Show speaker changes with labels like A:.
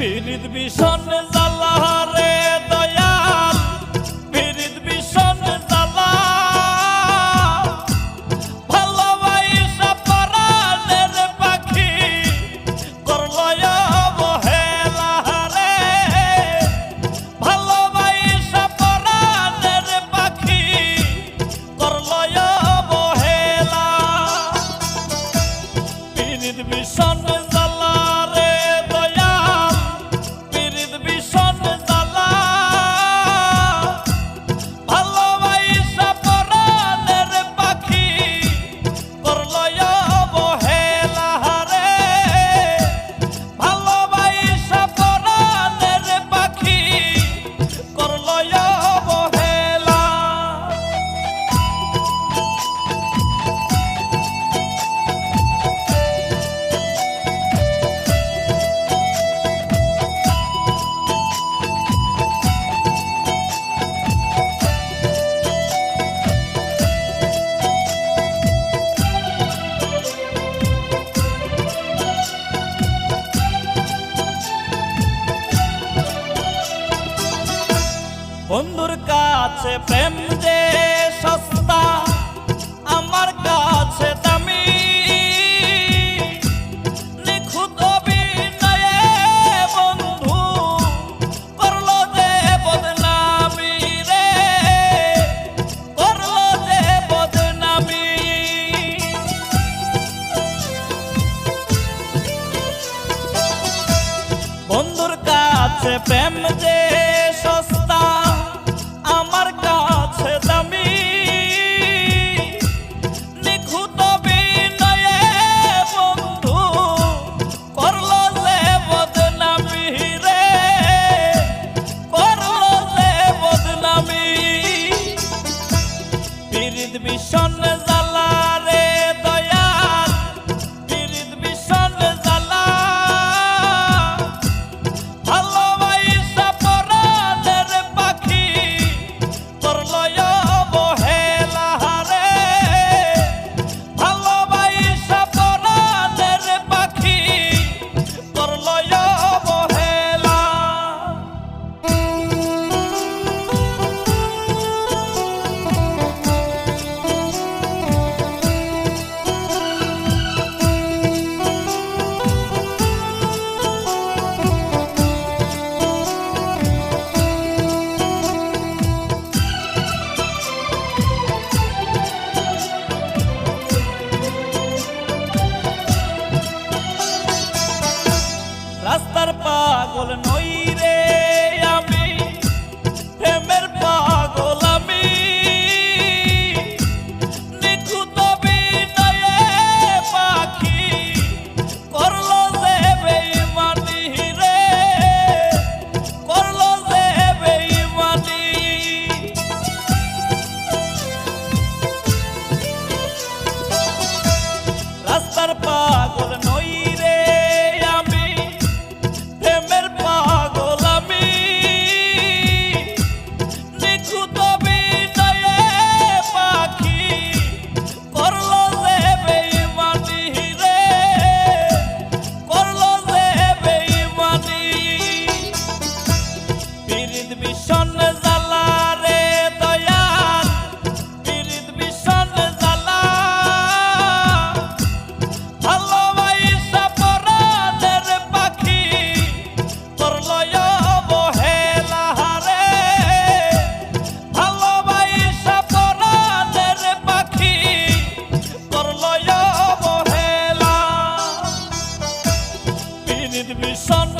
A: পীড়িত বিষণ লালাহার বন্ধুর কাছে প্রেম যে সস্তা, আমার কাছে দামি। নিখুঁত অভিনয়ে বন্ধু করল যে বদনামি রে, করল যে বদনামি। বন্ধুর কাছে প্রেম যে falling off. পীড়িত ভীষণ জ্বালা রে দয়াল। পীড়িত ভীষণ জ্বালা ভালোবাসা পরাণের পাখি করলয় অবহেলা হারে ভালোবাসা পরাণের পাখি করলয় অবহেলা পীড়িত ভীষণ